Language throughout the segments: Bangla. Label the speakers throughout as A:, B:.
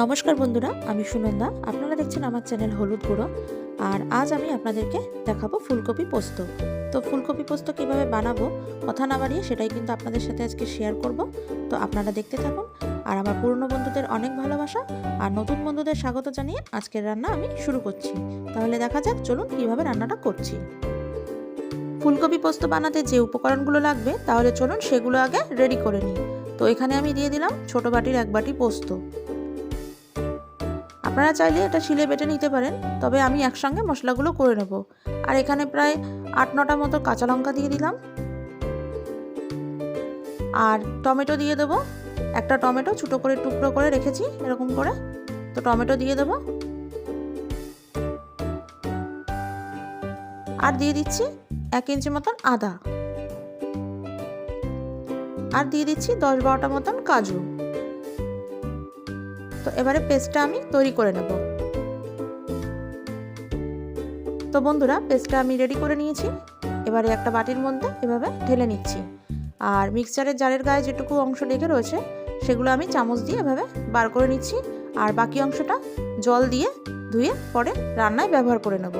A: নমস্কার বন্ধুরা, আমি সুনন্দা। আপনারা দেখছেন আমার চ্যানেল হলুদ গুঁড়ো। আর আজ আমি আপনাদেরকে দেখাবো ফুলকপি পোস্ত। তো ফুলকপি পোস্ত কীভাবে বানাবো, কথা না বাড়িয়ে সেটাই কিন্তু আপনাদের সাথে আজকে শেয়ার করব। তো আপনারা দেখতে থাকুন। আর আমার পুরনো বন্ধুদের অনেক ভালোবাসা। আর নতুন বন্ধুদের স্বাগত জানিয়ে আজকের রান্না আমি শুরু করছি। তাহলে দেখা যাক, চলুন কীভাবে রান্নাটা করছি। ফুলকপি পোস্ত বানাতে যে উপকরণগুলো লাগবে, তাহলে চলুন সেগুলো আগে রেডি করে নিই। তো এখানে আমি দিয়ে দিলাম ছোটো বাটির এক বাটি পোস্ত। আপনারা চাইলে এটা শিলে বেটে নিতে পারেন, তবে আমি একসঙ্গে মশলাগুলো করে নেব। আর এখানে প্রায় আট নটা মতো কাঁচা লঙ্কা দিয়ে দিলাম। আর টমেটো দিয়ে দেবো। একটা টমেটো ছোটো করে টুকরো করে রেখেছি এরকম করে। তো টমেটো দিয়ে দেবো। আর দিয়ে দিচ্ছি এক ইঞ্চি মতন আদা। আর দিয়ে দিচ্ছি দশ বারোটা মতন কাজু। তো এবারে পেস্টটা আমি তৈরি করে নেব। তো বন্ধুরা পেস্টটা আমি রেডি করে নিয়েছি। এবারে একটা বাটির মধ্যে এভাবে ঢেলে নিচ্ছি। আর মিক্সচারের জারের গায়ে যেটুকু অংশ লেগে রয়েছে, সেগুলো আমি চামচ দিয়ে এভাবে বার করে নিচ্ছি। আর বাকি অংশটা জল দিয়ে ধুয়ে পরে রান্নায় ব্যবহার করে নেব।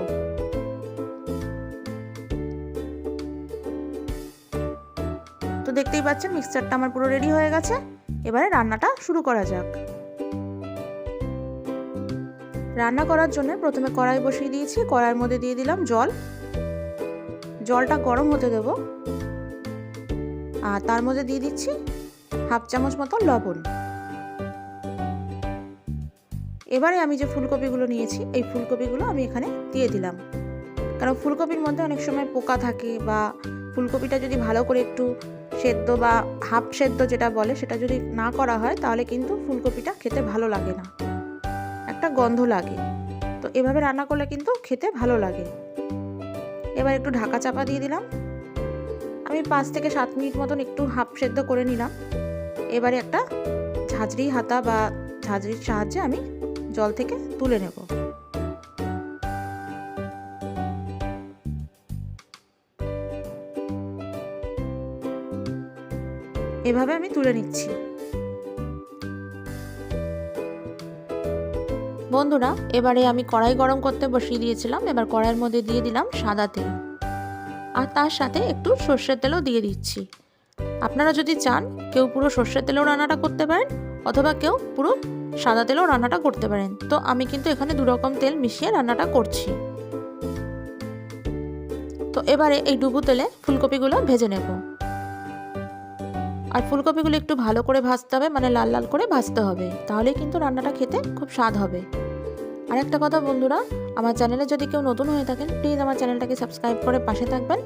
A: তো দেখতেই পাচ্ছেন মিক্সচারটা আমার পুরো রেডি হয়ে গেছে। এবারে রান্নাটা শুরু করা যাক। রান্না করার জন্য প্রথমে কড়াই বসিয়ে দিয়েছি। কড়াইয়ের মধ্যে দিয়ে দিলাম জল। জলটা গরম হতে দেব। আর তার মধ্যে দিয়ে দিচ্ছি হাফ চামচ মতো লবণ। এবারে আমি যে ফুলকপিগুলো নিয়েছি, এই ফুলকপিগুলো আমি এখানে দিয়ে দিলাম। কারণ ফুলকপির মধ্যে অনেক সময় পোকা থাকে বা ফুলকপিটা যদি ভালো করে একটু সেদ্ধ বা হাফ সেদ্ধ যেটা বলে সেটা যদি না করা হয়, তাহলে কিন্তু ফুলকপিটা খেতে ভালো লাগে না। গন্ধ লাগে। তো এভাবে রান্না করলে কিন্তু খেতে ভালো লাগে। এবার একটু ঢাকা চাপা দিয়ে দিলাম। আমি পাঁচ থেকে সাত মিনিট মতন একটু হাফ সেদ্ধ করে নিলাম। এবারে একটা ঝাঁঝরি হাতা বা ঝাঁঝরির সাহায্যে আমি জল থেকে তুলে নেব। এভাবে আমি তুলে নিচ্ছি। বন্ধুরা, এবারে আমি কড়াই গরম করতে বসিয়ে দিয়েছিলাম। এবার কড়াইয়ের মধ্যে দিয়ে দিলাম সাদা তেল। আর তার সাথে একটু সর্ষের তেলও দিয়ে দিচ্ছি। আপনারা যদি চান, কেউ পুরো সর্ষের তেলেও রান্নাটা করতে পারেন, অথবা কেউ পুরো সাদা তেলেও রান্নাটা করতে পারেন। তো আমি কিন্তু এখানে দু রকম তেল মিশিয়ে রান্নাটা করছি। তো এবারে এই ডুবু তেলে ফুলকপিগুলো ভেজে নেব। আর ফুলকপিগুলো একটু ভালো করে ভাজতে হবে মানে লাল লাল করে ভাজতে হবে। তাহলে কিন্তু রান্নাটা খেতে খুব স্বাদ হবে। আর একটা কথা বন্ধুরা, আমার চ্যানেলে যদি কেউ নতুন হয়ে থাকেন প্লিজ আমার চ্যানেলটাকে সাবস্ক্রাইব করে পাশে থাকবেন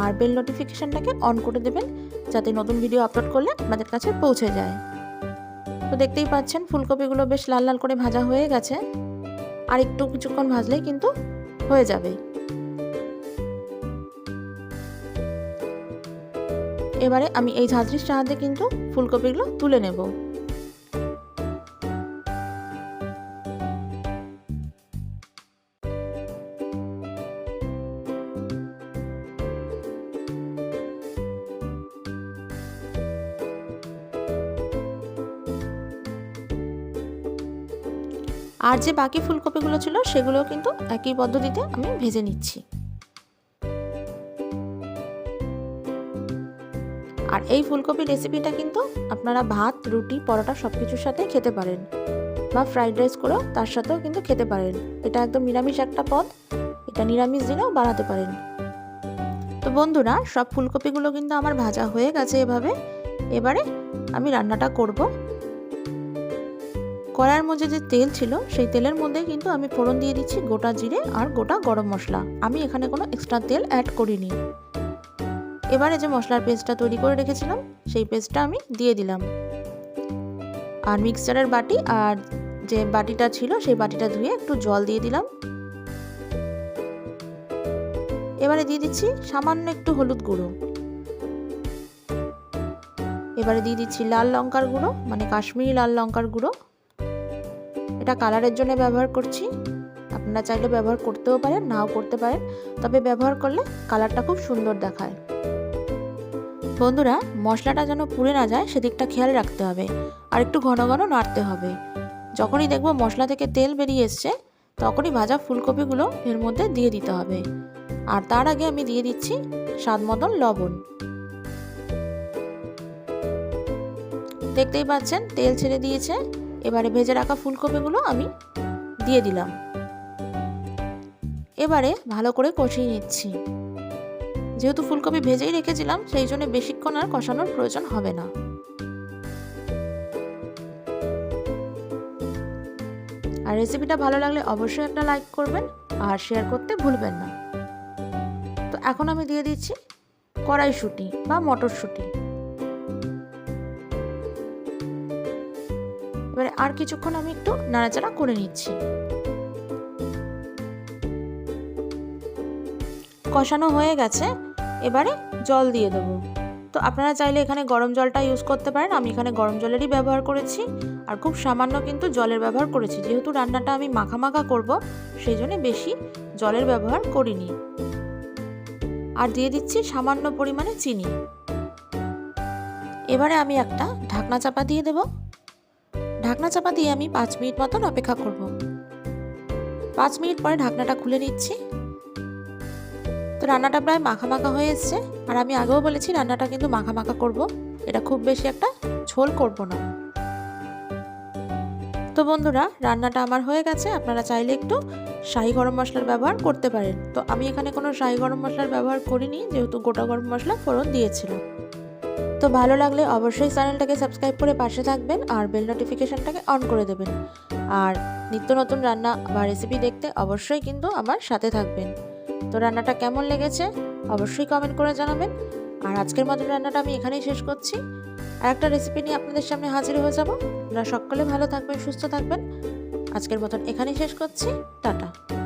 A: আর বেল নোটিফিকেশানটাকে অন করে দেবেন, যাতে নতুন ভিডিও আপলোড করলে আপনাদের কাছে পৌঁছে যায়। তো দেখতেই পাচ্ছেন, ফুলকপিগুলো বেশ লাল লাল করে ভাজা হয়ে গেছে। আর একটু কিছুক্ষণ ভাজলেই কিন্তু হয়ে যাবে। এবারে আমি এই ঝাঁঝরির সাহায্যে কিন্তু ফুলকপিগুলো তুলে নেব। আর যে বাকি ফুলকপিগুলো ছিল সেগুলো কিন্তু একই পদ্ধতিতে আমি ভেজে নিচ্ছি। আর এই ফুলকপি রেসিপিটা কিন্তু আপনারা ভাত, রুটি, পরোটা সব কিছুর সাথে খেতে পারেন। বা ফ্রাইড রাইস করেও তার সাথেও কিন্তু খেতে পারেন। এটা একদম নিরামিষ একটা পদ। এটা নিরামিষ দিনেও বানাতে পারেন। তো বন্ধুরা, সব ফুলকপিগুলো কিন্তু আমার ভাজা হয়ে গেছে এভাবে। এবারে আমি রান্নাটা করব। কড়াইয়ের মধ্যে যে তেল ছিল, সেই তেলের মধ্যে কিন্তু আমি ফোড়ন দিয়ে দিচ্ছি গোটা জিরে আর গোটা গরম মশলা। আমি এখানে কোনো এক্সট্রা তেল অ্যাড করিনি। এবারে যে মশলার পেস্টটা তৈরি করে রেখেছিলাম, সেই পেস্টটা আমি দিয়ে দিলাম। আর মিক্সচারের বাটি আর যে বাটিটা ছিল, সেই বাটিটা ধুয়ে একটু জল দিয়ে দিলাম। এবারে দিয়ে দিচ্ছি সামান্য একটু হলুদ গুঁড়ো। এবারে দিয়ে দিচ্ছি লাল লঙ্কার গুঁড়ো মানে কাশ্মীরি লাল লঙ্কার গুঁড়ো। এটা কালারের জন্য ব্যবহার করছি। আপনারা চাইলে ব্যবহার করতেও পারেন, নাও করতে পারেন। তবে ব্যবহার করলে কালারটা খুব সুন্দর দেখায়। বন্ধুরা, মশলাটা যেন পুড়ে না যায়, সেদিকটা খেয়াল রাখতে হবে। আর একটু ঘন ঘন নাড়তে হবে। যখনই দেখব মশলা থেকে তেল বেরিয়ে এসছে, তখনই ভাজা ফুলকপিগুলো এর মধ্যে দিয়ে দিতে হবে। আর তার আগে আমি দিয়ে দিচ্ছি স্বাদ মতন লবণ। দেখতেই পাচ্ছেন, তেল ছেড়ে দিয়েছে। এবারে ভেজে রাখা ফুলকপিগুলো আমি দিয়ে দিলাম। এবারে ভালো করে কষিয়ে নিচ্ছি। যেহেতু ফুলকপি ভেজেই রেখেছিলাম, সেই জন্য বেশিক্ষণ আর কষানোর প্রয়োজন হবে না। আর রেসিপিটা ভালো লাগলে অবশ্যই একটা লাইক করবেন আর শেয়ার করতে ভুলবেন না। তো এখন আমি দিয়ে দিচ্ছি কড়াইশুঁটি বা মটরশুঁটি। এবারে আর কিছুক্ষণ আমি একটু নাড়াচাড়া করে নিচ্ছি। কষানো হয়ে গেছে এবারে জল দিয়ে দেবো। তো আপনারা চাইলে এখানে গরম জলটা ইউজ করতে পারেন। আমি এখানে গরম জলেরই ব্যবহার করেছি। আর খুব সামান্য কিন্তু জলের ব্যবহার করেছি। যেহেতু রান্নাটা আমি মাখা করব, সেই জন্য বেশি জলের ব্যবহার করিনি। আর দিয়ে দিচ্ছি সামান্য পরিমাণে চিনি। এবারে আমি একটা ঢাকনা চাপা দিয়ে দেব। ঢাকনা চাপা দিয়ে আমি পাঁচ মিনিট মতন অপেক্ষা করব। পাঁচ মিনিট পরে ঢাকনাটা খুলে নিচ্ছি। রান্নাটা প্রায় মাখা মাখা হয়ে এসছে। আর আমি আগেও বলেছি রান্নাটা কিন্তু মাখা মাখা করব। এটা খুব বেশি একটা ঝোল করব না। তো বন্ধুরা, রান্নাটা আমার হয়ে গেছে। আপনারা চাইলে একটু শাহি গরম মশলার ব্যবহার করতে পারেন। তো আমি এখানে কোনো শাহি গরম মশলার ব্যবহার করিনি, যেহেতু গোটা গরম মশলা ফোড়ন দিয়েছিল। তো ভালো লাগলে অবশ্যই চ্যানেলটাকে সাবস্ক্রাইব করে পাশে থাকবেন আর বেল নোটিফিকেশানটাকে অন করে দেবেন। আর নিত্য নতুন রান্না বা রেসিপি দেখতে অবশ্যই কিন্তু আমার সাথে থাকবেন। তো রান্নাটা কেমন লেগেছে? অবশ্যই কমেন্ট করে জানাবেন। আর আজকের মতো রান্নাটা আমি এখানেই শেষ করছি। আর একটা রেসিপি নিয়ে আপনাদের সামনে হাজির হয়ে যাব। আপনারা সকলে ভালো থাকবেন, সুস্থ থাকবেন। আজকের মতন এখানেই শেষ করছি। টাটা।